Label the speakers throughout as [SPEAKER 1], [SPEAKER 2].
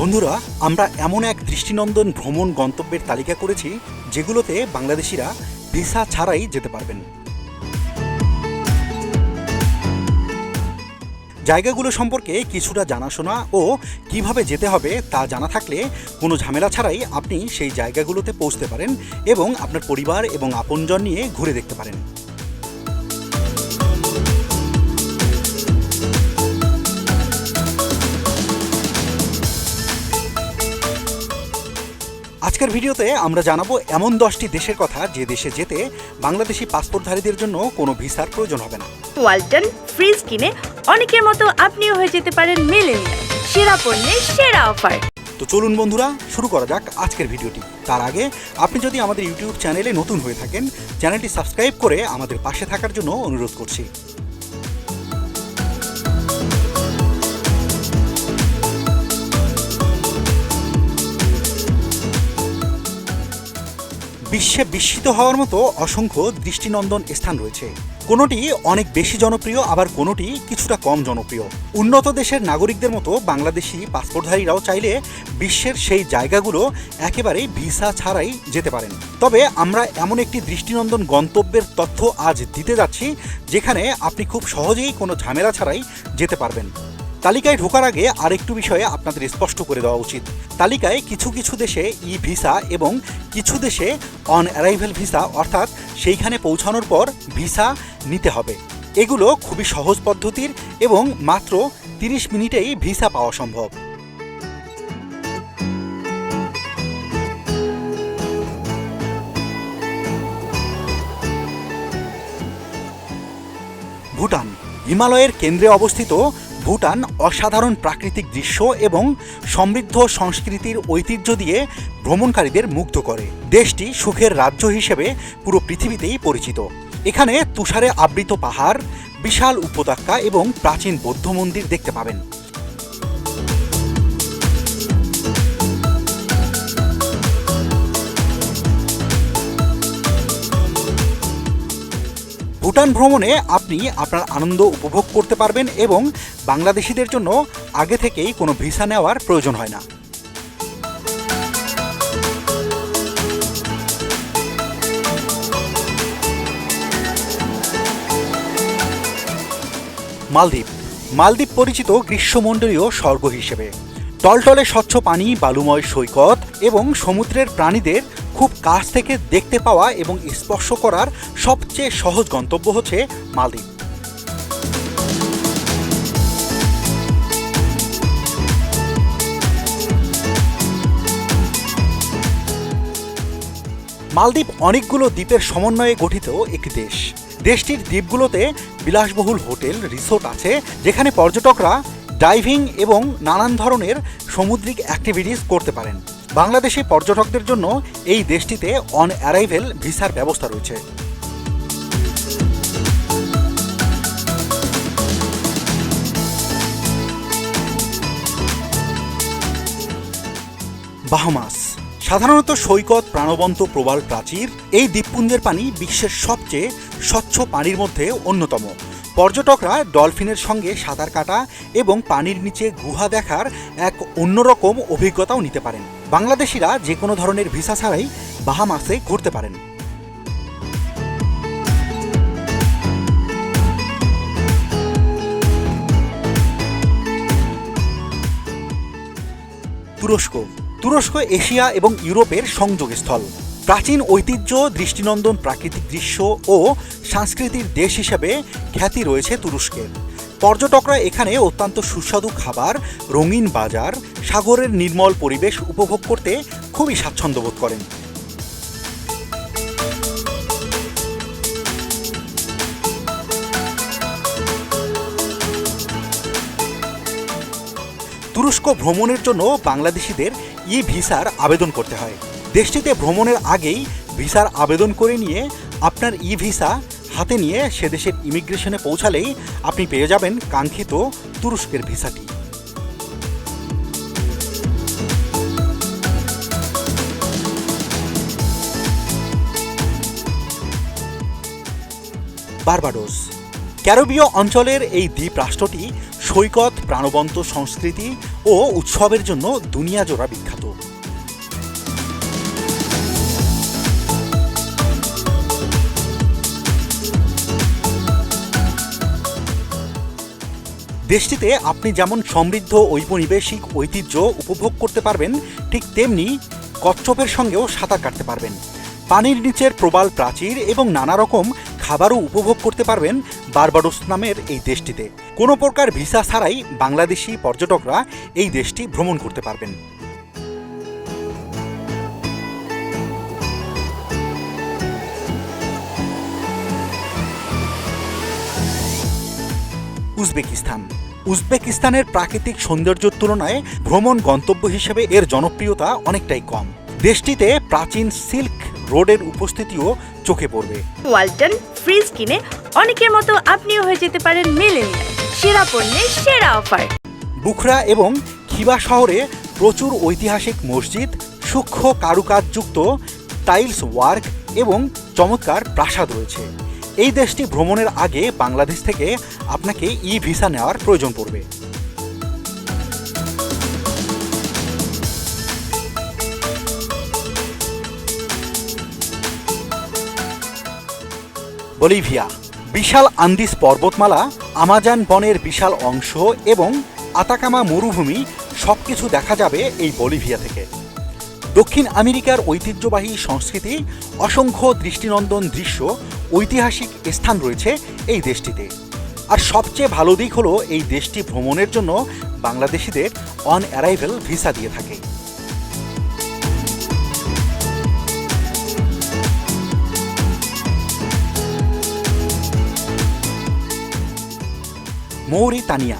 [SPEAKER 1] বন্ধুরা, আমরা এমন এক দৃষ্টিনন্দন ভ্রমণ গন্তব্যের তালিকা করেছি যেগুলোতে বাংলাদেশিরা ভিসা ছাড়াই যেতে পারবেন। জায়গাগুলো সম্পর্কে কিছুটা জানাশোনা ও কীভাবে যেতে হবে তা জানা থাকলে কোনো ঝামেলা ছাড়াই আপনি সেই জায়গাগুলোতে পৌঁছতে পারেন এবং আপনার পরিবার এবং আপনজন নিয়ে ঘুরে দেখতে পারেন। আজকের ভিডিওতে আমরা জানাব এমন দশটি দেশের কথা যে দেশে যেতে বাংলাদেশি পাসপোর্টধারীদের জন্য কোনো ভিসার প্রয়োজন হবে না।
[SPEAKER 2] ওয়ালটন ফ্রিজ কিনে অনেকের মতো আপনিও হয়ে যেতে পারেন মিলেনিয়াল। সেরা পণ্যের সেরা অফার।
[SPEAKER 1] তো চলুন বন্ধুরা শুরু করা যাক আজকের ভিডিওটি। তার আগে আপনি যদি আমাদের ইউটিউব চ্যানেলে নতুন হয়ে থাকেন চ্যানেলটি সাবস্ক্রাইব করে আমাদের পাশে থাকার জন্য অনুরোধ করছি। বিশ্বে বিস্মিত হওয়ার মতো অসংখ্য দৃষ্টিনন্দন স্থান রয়েছে। কোনোটি অনেক বেশি জনপ্রিয়, আবার কোনোটি কিছুটা কম জনপ্রিয়। উন্নত দেশের নাগরিকদের মতো বাংলাদেশি পাসপোর্টধারীরাও চাইলে বিশ্বের সেই জায়গাগুলো একেবারেই ভিসা ছাড়াই যেতে পারেন। তবে আমরা এমন একটি দৃষ্টিনন্দন গন্তব্যের তথ্য আজ দিতে যাচ্ছি, যেখানে আপনি খুব সহজেই কোনো ঝামেলা ছাড়াই যেতে পারবেন। তালিকায় ঢোকার আগে আরেকটু বিষয়ে আপনাদের স্পষ্ট করে দেওয়া উচিত। তালিকায় কিছু কিছু দেশে ই ভিসা এবং কিছু দেশে অন অ্যারাইভেল ভিসা, অর্থাৎ সেইখানে পৌঁছানোর পর ভিসা নিতে হবে। এগুলো খুবই সহজ পদ্ধতির এবং মাত্র তিরিশ মিনিটেই ভিসা পাওয়া সম্ভব। ভুটান, হিমালয়ের কেন্দ্রে অবস্থিত ভুটান অসাধারণ প্রাকৃতিক দৃশ্য এবং সমৃদ্ধ সংস্কৃতির ঐতিহ্য দিয়ে ভ্রমণকারীদের মুগ্ধ করে। দেশটি সুখের রাজ্য হিসেবে পুরো পৃথিবীতেই পরিচিত। এখানে তুষারে আবৃত পাহাড়, বিশাল উপত্যকা এবং প্রাচীন বৌদ্ধ মন্দির দেখতে পাবেন। ভুটান ভ্রমণে আপনি আপনার আনন্দ উপভোগ করতে পারবেন এবং বাংলাদেশিদের জন্য আগে থেকেই কোনো ভিসা নেওয়ার প্রয়োজন হয় না। মালদ্বীপ। মালদ্বীপ পরিচিত গ্রীষ্মমণ্ডলীয় স্বর্গ হিসেবে। টলটলে স্বচ্ছ পানি, বালুময় সৈকত এবং সমুদ্রের প্রাণীদের খুব কাছ থেকে দেখতে পাওয়া এবং স্পর্শ করার সবচেয়ে সহজ গন্তব্য হচ্ছে মালদ্বীপ। মালদ্বীপ অনেকগুলো দ্বীপের সমন্বয়ে গঠিত একটি দেশ। দেশটির দ্বীপগুলোতে বিলাসবহুল হোটেল, রিসোর্ট আছে, যেখানে পর্যটকরা ডাইভিং এবং নানান ধরনের সামুদ্রিক অ্যাক্টিভিটিস করতে পারেন। বাংলাদেশি পর্যটকদের জন্য এই দেশটিতে অন অ্যারাইভেল ভিসার ব্যবস্থা রয়েছে। বাহামাস, সাধারণত সৈকত, প্রাণবন্ত, প্রবাল, প্রাচীর, এই দ্বীপপুঞ্জের পানি বিশ্বের সবচেয়ে স্বচ্ছ পানির মধ্যে অন্যতম। পর্যটকরা ডলফিনের সঙ্গে সাঁতার কাটা এবং পানির নিচে গুহা দেখার এক অন্যরকম অভিজ্ঞতাও নিতে পারেন। বাংলাদেশিরা যে কোনো ধরনের ভিসা ছাড়াই বাহামাসে ঘুরতে পারেন। তুরস্ক। তুরস্ক, এশিয়া এবং ইউরোপের সংযোগস্থল। প্রাচীন ঐতিহ্য, দৃষ্টিনন্দন প্রাকৃতিক দৃশ্য ও সংস্কৃতির দেশ হিসেবে খ্যাতি রয়েছে তুরস্কের। পর্যটকরা এখানে অত্যন্ত সুস্বাদু খাবার, রঙিন বাজার, সাগরের নির্মল পরিবেশ উপভোগ করতে খুবই স্বাচ্ছন্দ্য বোধ করেন। তুরস্ক ভ্রমণের জন্য বাংলাদেশিদের ই ভিসার আবেদন করতে হয়। দেশটিতে ভ্রমণের আগেই ভিসার আবেদন করে নিয়ে আপনার ই ভিসা হাতে নিয়ে সে দেশের ইমিগ্রেশনে পৌঁছালেই আপনি পেয়ে যাবেন কাঙ্ক্ষিত তুরস্কের ভিসাটি। বারবাডোস, ক্যারোবীয় অঞ্চলের এই দ্বীপ রাষ্ট্রটি সৈকত, প্রাণবন্ত সংস্কৃতি ও উৎসবের জন্য দুনিয়া জোড়া বিখ্যাত। দেশটিতে আপনি যেমন সমৃদ্ধ ঔপনিবেশিক ঐতিহ্য উপভোগ করতে পারবেন, ঠিক তেমনি কচ্ছপের সঙ্গেও সাঁতার কাটতে পারবেন। পানির নিচের প্রবাল প্রাচীর এবং নানা রকম খাবারও উপভোগ করতে পারবেন বারবাডোস নামের এই দেশটিতে। কোনো প্রকার ভিসা ছাড়াই বাংলাদেশি পর্যটকরা এই দেশটি ভ্রমণ করতে পারবেন। উজবেকিস্তান। উজবেকিস্তানের প্রাকৃতিক সৌন্দর্যের তুলনায় ভ্রমণ গন্তব্য হিসেবে এর জনপ্রিয়তা অনেকটাই কম। দেশটিতে প্রাচীন সিল্ক রোডের উপস্থিতিও চোখে পড়বে।
[SPEAKER 2] ওয়ালটন ফ্রিজ কিনে অনেকের মতো আপনিও হয়ে যেতে পারেন মিলেনিয়াল। সেরা পণ্যের সেরা অফার।
[SPEAKER 1] বুখরা এবং খিবা শহরে প্রচুর ঐতিহাসিক মসজিদ সূক্ষ্ম কারুকাজযুক্ত টাইলস ওয়ার্ক এবং চমৎকার প্রাসাদ রয়েছে। এই দেশটি ভ্রমণের আগে বাংলাদেশ থেকে আপনাকে ই ভিসা নেওয়ার প্রয়োজন পড়বে। বলিভিয়া, বিশাল আন্দিস পর্বতমালা, আমাজন বনের বিশাল অংশ এবং আতাকামা মরুভূমি সবকিছু দেখা যাবে এই বলিভিয়া থেকে। দক্ষিণ আমেরিকার ঐতিহ্যবাহী সংস্কৃতি, অসংখ্য দৃষ্টিনন্দন দৃশ্য, ঐতিহাসিক স্থান রয়েছে এই দেশটিতে। আর সবচেয়ে ভালো দিক হলো এই দেশটি ভ্রমণের জন্য বাংলাদেশিদের অন অ্যারাইভেল ভিসা দিয়ে থাকে। মৌরিতানিয়া,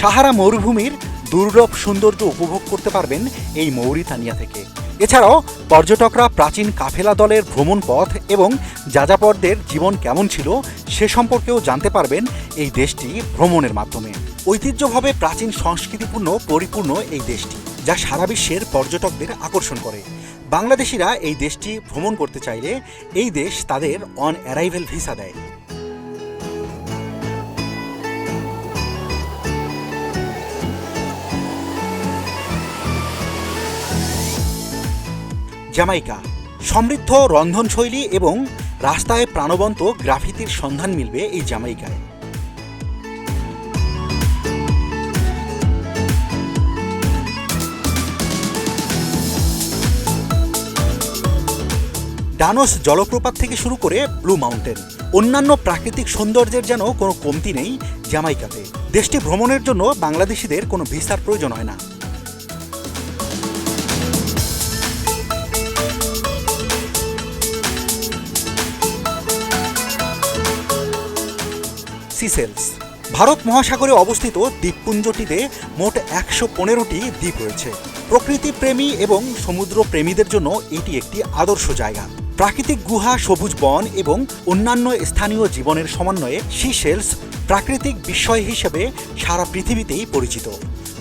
[SPEAKER 1] সাহারা মরুভূমির দুর্লভ সৌন্দর্য উপভোগ করতে পারবেন এই মৌরিতানিয়া থেকে। এছাড়াও, পর্যটকরা প্রাচীন কাফেলা দলের ভ্রমণ পথ এবং যাযাবরদের জীবন কেমন ছিল সে সম্পর্কেও জানতে পারবেন এই দেশটি ভ্রমণের মাধ্যমে। ঐতিহ্যভাবে প্রাচীন সংস্কৃতিপূর্ণ, পরিপূর্ণ এই দেশটি, যা সারা বিশ্বের পর্যটকদের আকর্ষণ করে। বাংলাদেশিরা এই দেশটি ভ্রমণ করতে চাইলে এই দেশ তাদের অন অ্যারাইভেল ভিসা দেয়। জামাইকা। সমৃদ্ধ রন্ধনশৈলী এবং রাস্তায় প্রাণবন্ত গ্রাফিতির সন্ধান মিলবে এই জামাইকায়। ডানস জলপ্রপাত থেকে শুরু করে ব্লু মাউন্টেন। অন্যান্য প্রাকৃতিক সৌন্দর্যের যেন কোনো কমতি নেই জামাইকাতে। দেশটি ভ্রমণের জন্য বাংলাদেশিদের কোনো ভিসার প্রয়োজন হয় না। সিসেলস ভারত মহাসাগরে অবস্থিত দ্বীপপুঞ্জটিতে মোট একশো পনেরোটি দ্বীপ রয়েছে। প্রকৃতি প্রেমী এবং সমুদ্র প্রেমীদের জন্য এটি একটি আদর্শ জায়গা। প্রাকৃতিক গুহা, সবুজ বন এবং অন্যান্য স্থানীয় জীবনের সমন্বয়ে সিশেলস প্রাকৃতিক বিস্ময় হিসেবে সারা পৃথিবীতেই পরিচিত।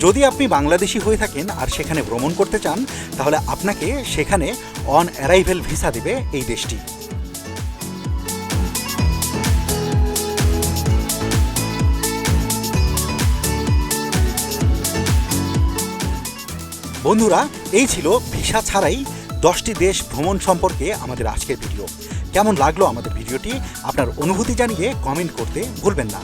[SPEAKER 1] যদি আপনি বাংলাদেশি হয়ে থাকেন আর সেখানে ভ্রমণ করতে চান, তাহলে আপনাকে সেখানে অন অ্যারাইভেল ভিসা দেবে এই দেশটি। বন্ধুরা, এই ছিল ভিসা ছাড়াই দশটি দেশ ভ্রমণ সম্পর্কে আমাদের আজকের ভিডিও। কেমন লাগল আমাদের ভিডিওটি? আপনার অনুভূতি জানিয়ে কমেন্ট করতে ভুলবেন না।